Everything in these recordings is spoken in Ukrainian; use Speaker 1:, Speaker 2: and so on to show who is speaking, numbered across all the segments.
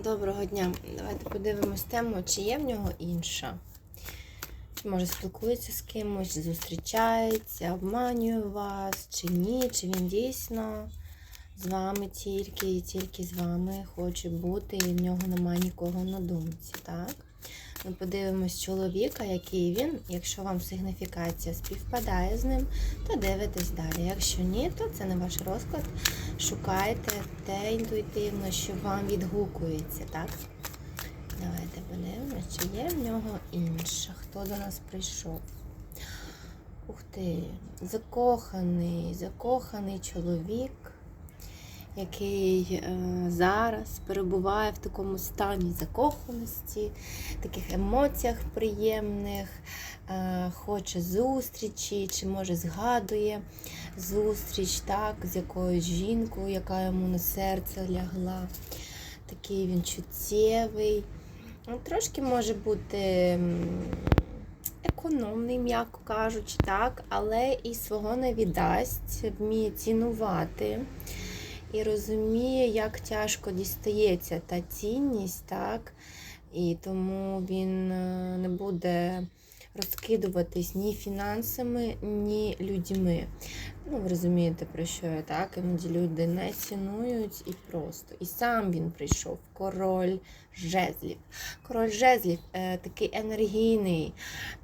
Speaker 1: Доброго дня. Давайте подивимось тему, чи є в нього інша. Чи може спілкується з кимось, зустрічається, обманює вас, чи ні, чи він дійсно з вами тільки і тільки з вами хоче бути, і в нього немає нікого на думці. так? Ми подивимось чоловіка, який він. Якщо вам сигніфікація співпадає з ним, то дивитесь далі. Якщо ні, то це не ваш розклад. Шукайте те інтуїтивно, що вам відгукується, так? Давайте подивимось, чи є в нього інша. Хто до нас прийшов? Ух ти, закоханий, закоханий чоловік, який е, зараз перебуває в такому стані закоханості, таких емоціях приємних, е, хоче зустрічі, чи може згадує зустріч так, з якоюсь жінкою, яка йому на серце лягла. Такий він чуттєвий. Ну, Трошки може бути економний, м'яко кажучи, так, але і свого не віддасть, вміє цінувати і розуміє, як тяжко дістається та цінність, так, і тому він е, не буде розкидуватись ні фінансами, ні людьми. Ну, ви розумієте, про що я так? Іноді люди не цінують і просто. І сам він прийшов, король жезлів. Король жезлів е, такий енергійний,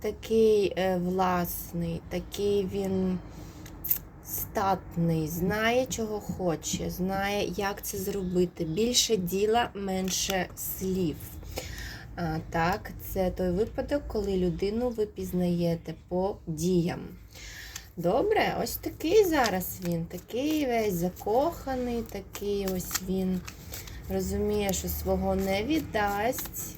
Speaker 1: такий е, власний, такий він статний, знає, чого хоче, знає, як це зробити. Більше діла, менше слів. А, так, це той випадок, коли людину ви пізнаєте по діям. Добре, ось такий зараз він, такий весь закоханий, такий ось він розуміє, що свого не віддасть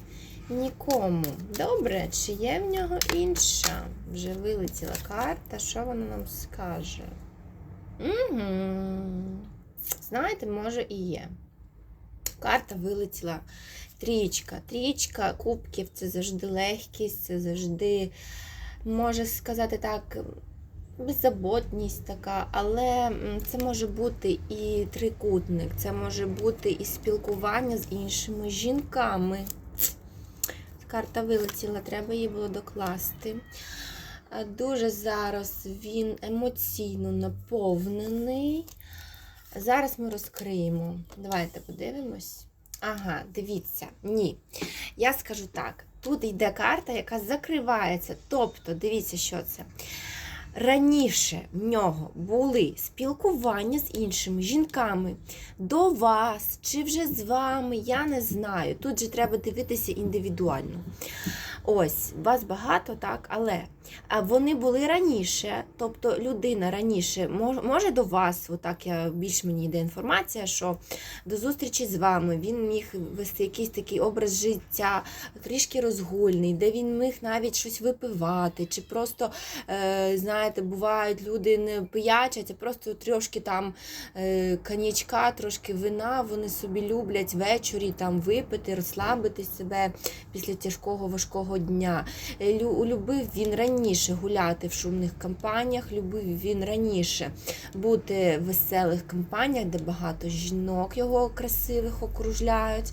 Speaker 1: нікому. Добре, чи є в нього інша? Вже вилетіла карта, що вона нам скаже? Угу. Знаєте, може і є. Карта вилетіла. Трічка. Трічка кубків це завжди легкість, це завжди, може сказати так, беззаботність така, але це може бути і трикутник, це може бути і спілкування з іншими жінками. Карта вилетіла, треба її було докласти. А Дуже зараз він емоційно наповнений. Зараз ми розкриємо. Давайте подивимось. Ага, дивіться, ні. Я скажу так: тут йде карта, яка закривається. Тобто, дивіться, що це. Раніше в нього були спілкування з іншими жінками до вас чи вже з вами, я не знаю. Тут же треба дивитися індивідуально. Ось, вас багато, так, але вони були раніше, тобто людина раніше може до вас, отак я більш мені йде інформація, що до зустрічі з вами він міг вести якийсь такий образ життя, трішки розгульний, де він міг навіть щось випивати, чи просто, е, знаєте, бувають люди не пиячать, а просто трошки там е, коньячка, трошки вина, вони собі люблять ввечері там випити, розслабити себе після тяжкого важкого дня. Е, Любив він раніше гуляти в шумних компаніях, любив він раніше бути в веселих компаніях, де багато жінок його красивих окружляють.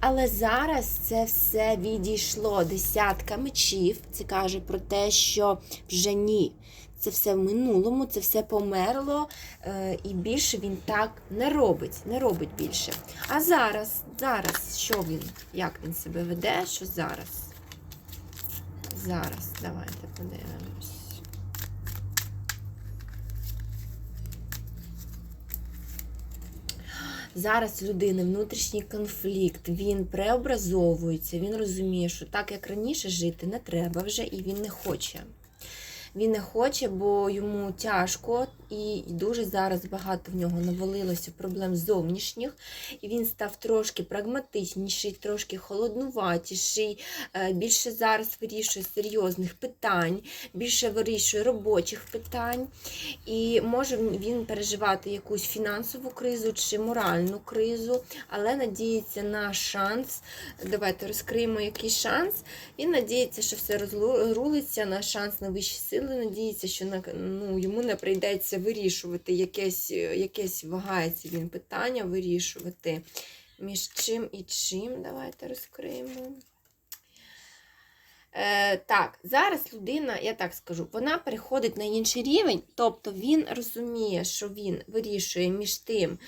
Speaker 1: Але зараз це все відійшло. Десятка мечів. Це каже про те, що вже ні. Це все в минулому, це все померло, е, і більше він так не робить, не робить більше. А зараз, зараз, що він, як він себе веде, що зараз? Зараз, давайте подивимось. Зараз людини внутрішній конфлікт, він преобразовується, він розуміє, що так як раніше жити не треба вже, і він не хоче. Він не хоче, бо йому тяжко, і дуже зараз багато в нього навалилося проблем зовнішніх, і він став трошки прагматичніший, трошки холоднуватіший, е, більше зараз вирішує серйозних питань, більше вирішує робочих питань. І може він переживати якусь фінансову кризу чи моральну кризу, але надіється на шанс. Давайте розкриємо який шанс. Він надіється, що все розрулиться на шанс на вищі сили. Надіється, що ну, йому не прийдеться вирішувати якесь, якесь вагається він питання вирішувати. Між чим і чим? Давайте розкриємо. Е, так, зараз людина, я так скажу, вона переходить на інший рівень, тобто він розуміє, що він вирішує між тим,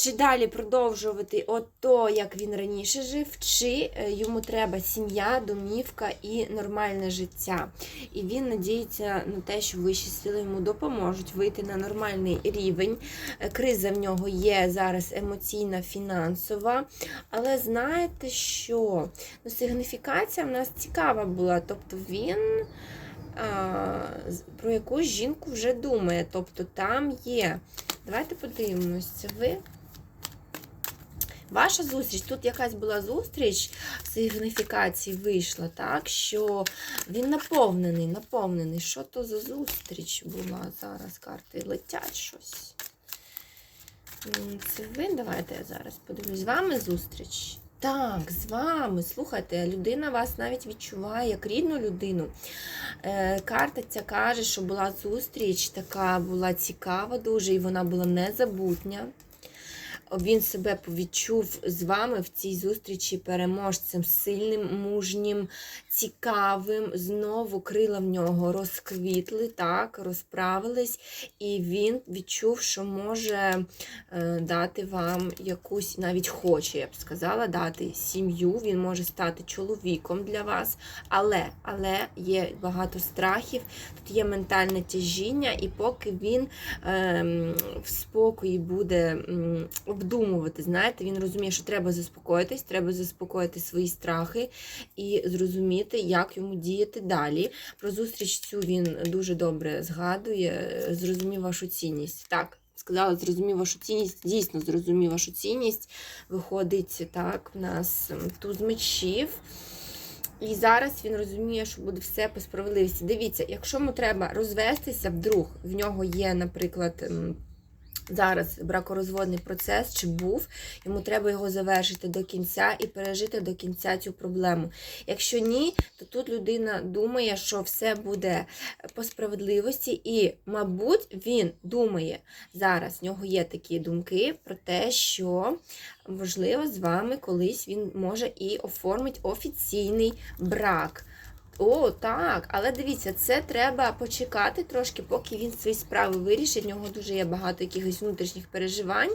Speaker 1: чи далі продовжувати ото, як він раніше жив, чи е, йому треба сім'я, домівка і нормальне життя. І він надіється на те, що вищі сили йому допоможуть вийти на нормальний рівень. Е, Криза в нього є зараз емоційна, фінансова. Але знаєте що? Ну, сигніфікація в нас цікава була. Тобто він про якусь жінку вже думає. Тобто там є. Давайте подивимось, це ви. Ваша зустріч, тут якась була зустріч сигніфікації вийшла, так, що він наповнений, наповнений. Що то за зустріч була? Зараз карти летять щось. Це ви? Давайте я зараз подивлюсь. З вами зустріч? Так, з вами. Слухайте, людина вас навіть відчуває як рідну людину. Е, карта ця каже, що була зустріч, така була цікава дуже, і вона була незабутня. Він себе відчув з вами в цій зустрічі переможцем, сильним, мужнім, цікавим. Знову крила в нього розквітли, так, розправились, і він відчув, що може е, дати вам якусь, навіть хоче, я б сказала, дати сім'ю. Він може стати чоловіком для вас. Але, але є багато страхів, тут є ментальне тяжіння, і поки він ем, в спокої буде обдумувати, знаєте, він розуміє, що треба заспокоїтись, треба заспокоїти свої страхи і зрозуміти, як йому діяти далі. Про зустріч цю він дуже добре згадує, зрозумів вашу цінність. Так. Сказала, зрозумів вашу цінність, дійсно зрозумів вашу цінність. Виходить так, в нас туз мечів. І зараз він розуміє, що буде все по справедливості. Дивіться, якщо йому треба розвестися, вдруг в нього є, наприклад, зараз бракорозводний процес чи був, йому треба його завершити до кінця і пережити до кінця цю проблему. Якщо ні, то тут людина думає, що все буде по справедливості, і, мабуть, він думає зараз, в нього є такі думки про те, що можливо з вами колись він може і оформить офіційний брак. О, так, але дивіться, це треба почекати трошки, поки він свої справи вирішить. В нього дуже є багато якихось внутрішніх переживань.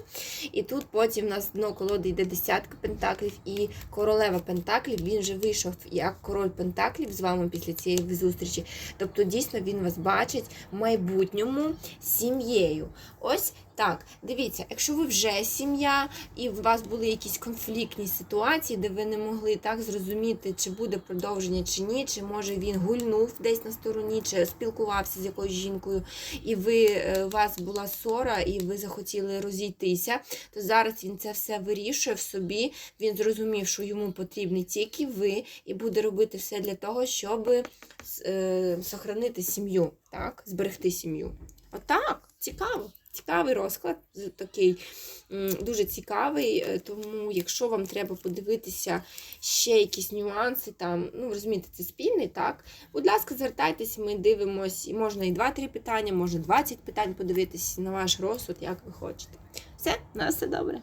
Speaker 1: І тут потім в нас дно колоди йде десятка пентаклів і королева пентаклів. Він вже вийшов як король пентаклів з вами після цієї зустрічі. Тобто, дійсно, він вас бачить в майбутньому сім'єю. Ось так, дивіться, якщо ви вже сім'я, і у вас були якісь конфліктні ситуації, де ви не могли так зрозуміти, чи буде продовження чи ні, чи може він гульнув десь на стороні, чи спілкувався з якоюсь жінкою, і ви, е, у вас була ссора, і ви захотіли розійтися, то зараз він це все вирішує в собі. Він зрозумів, що йому потрібні тільки ви, і буде робити все для того, щоб е, сохранити сім'ю, так, зберегти сім'ю. Отак, цікаво. Цікавий розклад, такий дуже цікавий. е, Тому, якщо вам треба подивитися ще якісь нюанси, там, ну розумієте, це спільний, так? Будь ласка, звертайтесь, ми дивимось. Можна і 2-3 питання, можна 20 питань подивитися на ваш розсуд, як ви хочете. Все, на все добре.